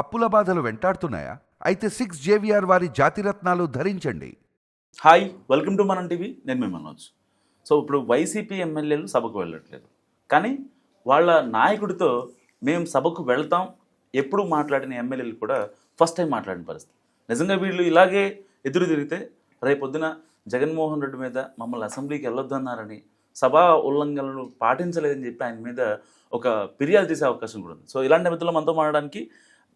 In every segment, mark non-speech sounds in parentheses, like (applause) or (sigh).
అప్పుల బాధలు వెంటాడుతున్నాయా? అయితే సిక్స్ జేవిఆర్ వారి జాతిరత్నాలు ధరించండి. Hi welcome to Manam TV. నేను మీ మనోజ్. సో ఇప్పుడు వైసీపీ ఎమ్మెల్యేలు సభకు వెళ్ళట్లేదు. కానీ వాళ్ళ నాయకుడితో మేము సభకు వెళ్తాం. ఎప్పుడు మాట్లాడిన ఎమ్మెల్యేలు కూడా ఫస్ట్ టైం మాట్లాడిన పరిస్థితి. నిజంగా వీళ్ళు ఇలాగే ఎదురు తిరిగితే రేపొద్దున జగన్మోహన్ రెడ్డి మీద మమ్మల్ని అసెంబ్లీకి వెళ్ళొద్దన్నారని సభా ఉల్లంఘనలు పాటించలేదని చెప్పి ఆయన మీద ఒక ఫిర్యాదు చేసే అవకాశం కూడా ఉంది. సో ఇలాంటి మిత్రులు మనతో మాట్లాడడానికి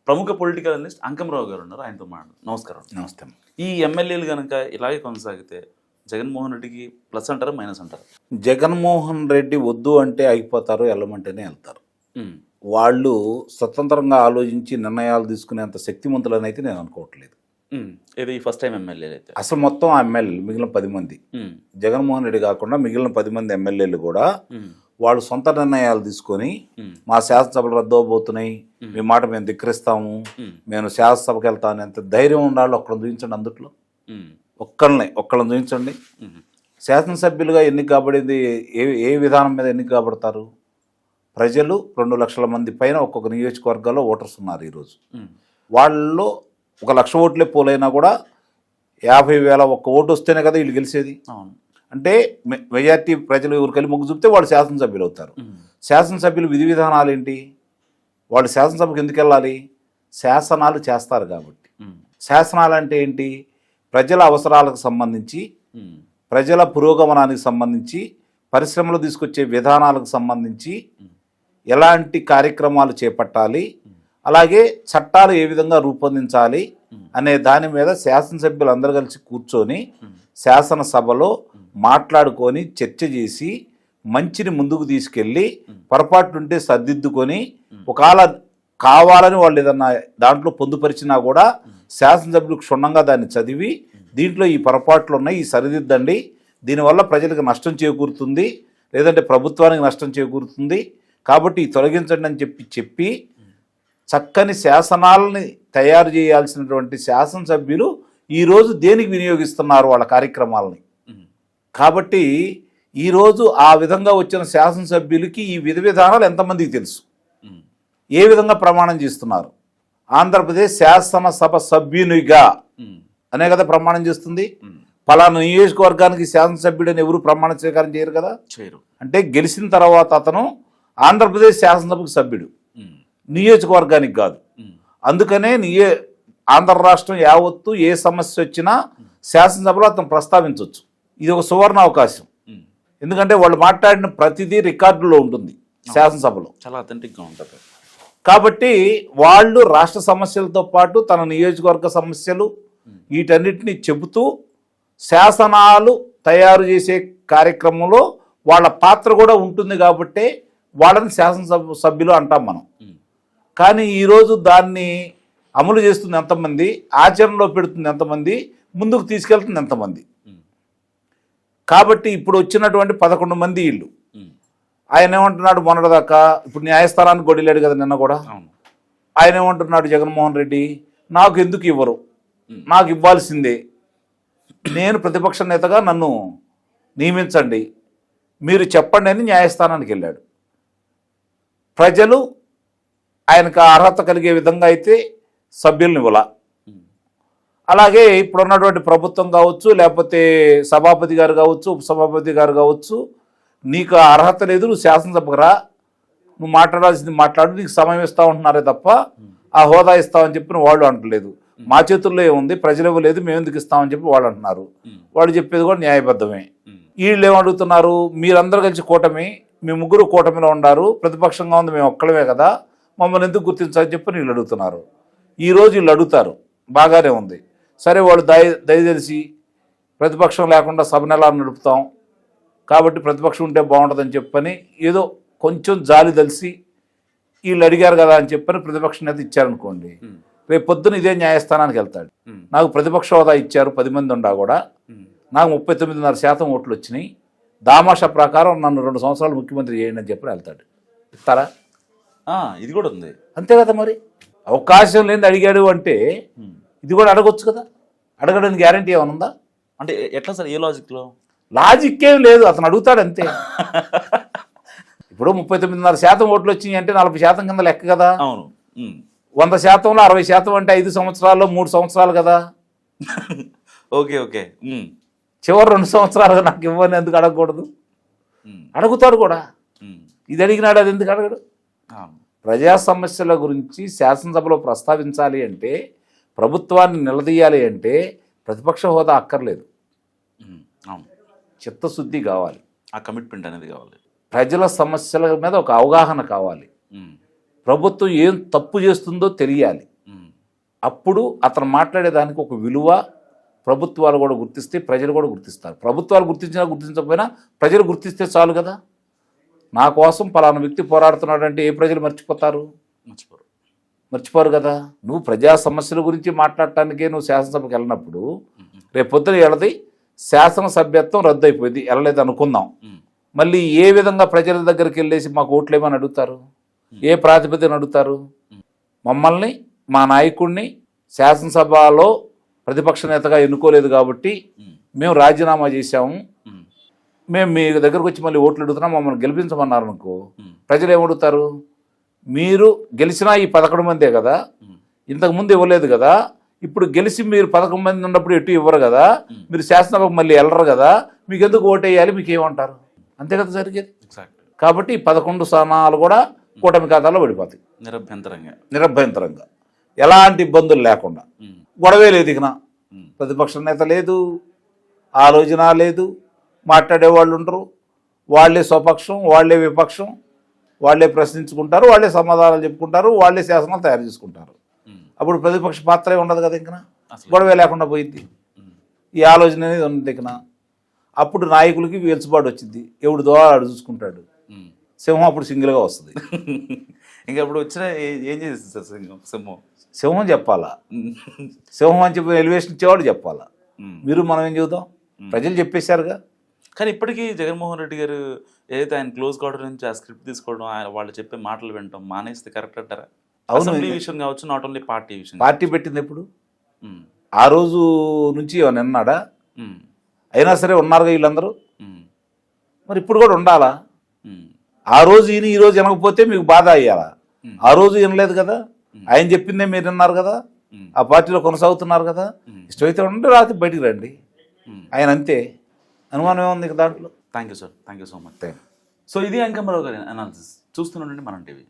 ప్రముఖ పొలిటికల్ అనలిస్ట్ అంకమరావు గారు ఉన్నారు. ఆయనతో మాట్లాడు నమస్కారం. నమస్తే. ఈ ఎమ్మెల్యేలు కనుక ఇలాగే కొనసాగితే జగన్మోహన్ రెడ్డికి ప్లస్ అంటారా మైనస్ అంటారా? జగన్మోహన్ రెడ్డి వద్దు అంటే అయిపోతారు వెళ్ళమంటేనే వెళ్తారు. వాళ్ళు స్వతంత్రంగా ఆలోచించి నిర్ణయాలు తీసుకునేంత శక్తిమంతులని అయితే నేను అనుకోవట్లేదు. ఇది ఫస్ట్ టైం ఎమ్మెల్యేలు అయితే? అసలు మొత్తం ఆ ఎమ్మెల్యేలు మిగిలిన పది మంది. జగన్మోహన్ రెడ్డి కాకుండా మిగిలిన పది మంది ఎమ్మెల్యేలు కూడా వాళ్ళు సొంత నిర్ణయాలు తీసుకొని మా శాసనసభలు రద్దు అవబోతున్నాయి మీ మాట మేము ధిక్కరిస్తాము. మేము శాసనసభకి వెళ్తాను ఎంత ధైర్యం ఉండాలి ఒక్కళ్ళని చూపించండి అందుట్లో. ఒక్కళ్ళని ఒక్కళ్ళని చూపించండి శాసనసభ్యులుగా ఎన్నిక కాబడింది ఏ ఏ విధానం మీద ఎన్నిక కాబడతారు? ప్రజలు రెండు లక్షల మంది పైన ఒక్కొక్క నియోజకవర్గాల్లో ఓటర్స్ ఉన్నారు ఈరోజు. వాళ్ళలో ఒక లక్ష ఓట్లే పోలైనా కూడా యాభై వేల ఒక్క ఓటు వస్తేనే కదా వీళ్ళు గెలిచేది అవును. అంటే మెజార్టీ ప్రజలు ఎవరికెళ్ళి మొగ్గు చూపితే వాళ్ళు శాసనసభ్యులు అవుతారు. శాసనసభ్యులు విధి విధానాలు ఏంటి? వాళ్ళు శాసనసభకు ఎందుకు వెళ్ళాలి? శాసనాలు చేస్తారు కాబట్టి. శాసనాలు అంటే ఏంటి? ప్రజల అవసరాలకు సంబంధించి ప్రజల పురోగమనానికి సంబంధించి పరిశ్రమలు తీసుకొచ్చే విధానాలకు సంబంధించి ఎలాంటి కార్యక్రమాలు చేపట్టాలి? అలాగే చట్టాలు ఏ విధంగా రూపొందించాలి అనే దాని మీద శాసనసభ్యులు అందరూ కలిసి కూర్చొని శాసనసభలో మాట్లాడుకొని చర్చ చేసి మంచిని ముందుకు తీసుకెళ్ళి పొరపాటుంటే సర్దిద్దుకొని ఒకవేళ కావాలని వాళ్ళు ఏదన్నా దాంట్లో పొందుపరిచినా కూడా శాసనసభ్యులు క్షుణ్ణంగా దాన్ని చదివి దీంట్లో ఈ పొరపాట్లు ఉన్నాయి ఈ సరిదిద్దండి. దీనివల్ల ప్రజలకు నష్టం చేకూరుతుంది. లేదంటే ప్రభుత్వానికి నష్టం చేకూరుతుంది. కాబట్టి తొలగించండి అని చెప్పి చెప్పి చక్కని శాసనాలని తయారు చేయాల్సినటువంటి శాసనసభ్యులు ఈరోజు దేనికి వినియోగిస్తున్నారు వాళ్ళ కార్యక్రమాలని? కాబట్టి ఈరోజు ఆ విధంగా వచ్చిన శాసనసభ్యులకి ఈ విధి విధానాలు ఎంతమందికి తెలుసు? ఏ విధంగా ప్రమాణం చేస్తున్నారు? ఆంధ్రప్రదేశ్ శాసనసభ సభ్యునిగా అనే కదా ప్రమాణం చేస్తుంది. పలానా నియోజకవర్గానికి శాసనసభ్యుడని ఎవరు ప్రమాణ స్వీకారం చేయరు కదా? చేయరు. అంటే గెలిచిన తర్వాత అతను ఆంధ్రప్రదేశ్ శాసనసభకు సభ్యుడు. నియోజకవర్గానికి కాదు. అందుకనే నియే ఆంధ్ర రాష్ట్రం యావత్తు ఏ సమస్య వచ్చినా శాసనసభలో అతను ప్రస్తావించవచ్చు ఇది ఒక సువర్ణ అవకాశం. ఎందుకంటే వాళ్ళు మాట్లాడిన ప్రతిదీ రికార్డులో ఉంటుంది శాసనసభలో. చాలా అథెంటిక్గా ఉంటుంది. కాబట్టి వాళ్ళు రాష్ట్ర సమస్యలతో పాటు తన నియోజకవర్గ సమస్యలు వీటన్నిటిని చెబుతూ శాసనాలు తయారు చేసే కార్యక్రమంలో వాళ్ళ పాత్ర కూడా ఉంటుంది కాబట్టే వాళ్ళని శాసనసభ సభ్యులు అంటాం మనం. కానీ ఈరోజు దాన్ని అమలు చేస్తుంది ఎంతమంది ఆచరణలో పెడుతుంది ఎంతమంది ముందుకు తీసుకెళ్తుంది ఎంతమంది. కాబట్టి ఇప్పుడు వచ్చినటువంటి పదకొండు మంది ఇల్లు ఆయన ఏమంటున్నాడు మొన్నటిదాకా ఇప్పుడు న్యాయస్థానానికి గొడిలేడు కదా నిన్న కూడా. ఆయన ఏమంటున్నాడు జగన్మోహన్ రెడ్డి నాకు ఎందుకు ఇవ్వరు? నాకు ఇవ్వాల్సిందే. నేను ప్రతిపక్ష నేతగా నన్ను నియమించండి. మీరు చెప్పండి అని న్యాయస్థానానికి వెళ్ళాడు. ప్రజలు ఆయనకు ఆ అర్హత కలిగే విధంగా అయితే సభ్యులను ఇవ్వాల. అలాగే ఇప్పుడున్నటువంటి ప్రభుత్వం కావచ్చు లేకపోతే సభాపతి గారు కావచ్చు ఉపసభాపతి గారు కావచ్చు నీకు అర్హత లేదు నువ్వు శాసనసభకు రా నువ్వు మాట్లాడాల్సింది మాట్లాడు నీకు సమయం ఇస్తా ఉంటున్నారే తప్ప ఆ హోదా ఇస్తామని చెప్పిన వాళ్ళు అంటలేదు. మా చేతుల్లో ఏముంది? ప్రజలు ఇవ్వలేదు మేము ఎందుకు ఇస్తామని చెప్పి వాళ్ళు అంటున్నారు. వాళ్ళు చెప్పేది కూడా న్యాయబద్ధమే. వీళ్ళు ఏమడుగుతున్నారు మీరందరూ కలిసి కూటమి మీ ముగ్గురు కూటమిలో ఉన్నారు ప్రతిపక్షంగా ఉంది మేము ఒక్కడమే కదా. మమ్మల్ని ఎందుకు గుర్తించాలని చెప్పి వీళ్ళు అడుగుతున్నారు. ఈరోజు వీళ్ళు అడుగుతారు. బాగానే ఉంది. సరే వాళ్ళు దయ దయదలిసి ప్రతిపక్షం లేకుండా సభను ఎలా నడుపుతాం. కాబట్టి ప్రతిపక్షం ఉంటే బాగుంటుందని చెప్పని ఏదో కొంచెం జాలి తెలిసి వీళ్ళు అడిగారు కదా అని చెప్పని ప్రతిపక్ష నేత ఇచ్చారనుకోండి. రేపు పొద్దున ఇదే న్యాయస్థానానికి వెళ్తాడు. నాకు ప్రతిపక్ష హోదా ఇచ్చారు పది మంది ఉండా కూడా. నాకు ముప్పై తొమ్మిదిన్నర శాతం ఓట్లు వచ్చినాయి. దామాషా ప్రకారం నన్ను రెండు సంవత్సరాలు ముఖ్యమంత్రి చేయండి అని చెప్పి వెళ్తాడు. ఇస్తారా ఇది కూడా ఉంది. అంతే కదా మరి? అవకాశం లేని అడిగాడు అంటే. ఇది కూడా అడగొచ్చు కదా? అడగడానికి గ్యారంటీ ఏమైనా ఉందా? అంటే ఎట్లా సార్ ఏ లాజిక్లో లాజిక్ ఏం లేదు అతను అడుగుతాడు అంతే. ఇప్పుడు ముప్పై తొమ్మిదిన్నర శాతం ఓట్లు వచ్చినాయి అంటే నలభై శాతం కింద లెక్క కదా? అవును. వంద శాతంలో అరవై శాతం అంటే ఐదు సంవత్సరాల్లో మూడు సంవత్సరాలు కదా? Okay okay. చివరి రెండు సంవత్సరాలుగా నాకు ఇవ్వని ఎందుకు అడగకూడదు? అడుగుతాడు కూడా. ఇది అడిగినాడు అది ఎందుకు అడగడు. ప్రజా సమస్యల గురించి శాసనసభలో ప్రస్తావించాలి అంటే ప్రభుత్వాన్ని నిలదీయాలి అంటే ప్రతిపక్ష హోదా అక్కర్లేదు. చిత్తశుద్ధి కావాలి. ఆ కమిట్మెంట్ అనేది కావాలి. ప్రజల సమస్యల మీద ఒక అవగాహన కావాలి. ప్రభుత్వం ఏం తప్పు చేస్తుందో తెలియాలి. అప్పుడు అతను మాట్లాడేదానికి ఒక విలువ ప్రభుత్వాలు కూడా గుర్తిస్తే ప్రజలు కూడా గుర్తిస్తారు. ప్రభుత్వాలు గుర్తించినా గుర్తించకపోయినా ప్రజలు గుర్తిస్తే చాలు కదా? నా కోసం పలానా వ్యక్తి పోరాడుతున్నాడంటే ఏ ప్రజలు మర్చిపోతారు? మర్చిపోరు. మర్చిపోరు కదా. నువ్వు ప్రజా సమస్యల గురించి మాట్లాడటానికే నువ్వు శాసనసభకి వెళ్ళినప్పుడు రేపు పొద్దున వెళ్ళది శాసనసభ్యత్వం రద్దు అయిపోయింది వెళ్ళలేదు అనుకుందాం. మళ్ళీ ఏ విధంగా ప్రజల దగ్గరికి వెళ్ళేసి మాకు ఓట్లు ఏమని అడుగుతారు ఏ ప్రాతిపదికన అడుగుతారు? మమ్మల్ని మా నాయకుడిని శాసనసభలో ప్రతిపక్ష నేతగా ఎన్నుకోలేదు కాబట్టి మేము రాజీనామా చేశాము. మేము మీ దగ్గరకు వచ్చి మళ్ళీ ఓట్లు అడుగుతున్నాం మమ్మల్ని గెలిపించమన్నారు అనుకో ప్రజలు ఏమడుగుతారు? మీరు గెలిచినా ఈ పదకొండు మందే కదా? ఉమ్, ఇంతకు ముందు ఇవ్వలేదు కదా? ఇప్పుడు గెలిచి మీరు పదకొండు మంది ఉన్నప్పుడు ఎటు ఇవ్వరు కదా? మీరు శాసనసభకు మళ్ళీ వెళ్ళరు కదా? మీకు ఎందుకు ఓటేయాలి? మీకు ఏమంటారు అంతే కదా జరిగేది. కాబట్టి ఈ పదకొండు స్థానాలు కూడా కూటమి ఖాతాలో పడిపోతాయి. నిరభ్యంతరంగా. నిరభ్యంతరంగా. ఎలాంటి ఇబ్బందులు లేకుండా. గొడవే లేదు ఇకన. ఉమ్, ప్రతిపక్ష నేత లేదు. ఆలోచన లేదు. మాట్లాడే వాళ్ళు ఉండరు. వాళ్ళే స్వపక్షం వాళ్ళే విపక్షం వాళ్ళే ప్రశ్నించుకుంటారు వాళ్ళే సమాధానాలు చెప్పుకుంటారు వాళ్ళే శాసనాలు తయారు చేసుకుంటారు. అప్పుడు ప్రతిపక్ష పాత్రే ఉండదు కదా ఇంకన? అసలు. గొడవే లేకుండా పోయింది ఈ ఆలోచన అనేది ఉంది ఇకన? అప్పుడు నాయకులకి వెలుసుబాటు వచ్చింది ఎవడు ద్వారా ఆడు చూసుకుంటాడు. సింహం అప్పుడు సింగిల్గా వస్తుంది. (laughs) ఇంకా అప్పుడు వచ్చిన ఏ- చేసింది సార్ సింహం సింహం? సింహం చెప్పాలా? సింహం అని చెప్పి ఎలివేషన్ ఇచ్చేవాడు చెప్పాలా. మీరు మనం ఏం చెబుతాం? ప్రజలు చెప్పేశారుగా. కానీ ఇప్పటికీ జగన్మోహన్ రెడ్డి గారు ఏదైతే ఆయన క్లోజ్ క్వార్టర్ నుంచి ఆ స్క్రిప్ట్ తీసుకోవడం ఆయన వాళ్ళు చెప్పే మాటలు వినటం మానేస్తే కరెక్ట్ అంటారా? అవును. అసెంబ్లీ విషయం కావచ్చు నాట్ ఓన్లీ పార్టీ విషయం పార్టీ పెట్టింది ఎప్పుడు? ఆ రోజు నుంచి నిన్నాడా అయినా సరే ఉన్నారుగా వీళ్ళందరూ? మరి ఇప్పుడు కూడా ఉండాలా? ఆ రోజు ఈయన ఈ రోజు వినకపోతే మీకు బాధ అయ్యాలా. ఆ రోజు వినలేదు కదా? ఆయన చెప్పిందే మీరు విన్నారు కదా? ఆ పార్టీలో కొనసాగుతున్నారు కదా. ఇష్టమైతే ఉండి రాత్రి బయటికి రండి. ఆయన అంతే. అనుమానం ఏముంది దాంట్లో? Thank you sir thank you so much. So ఇది అంకమరావు గారి అనాలిసిస్ చూస్తుండండి మనం టీవీ.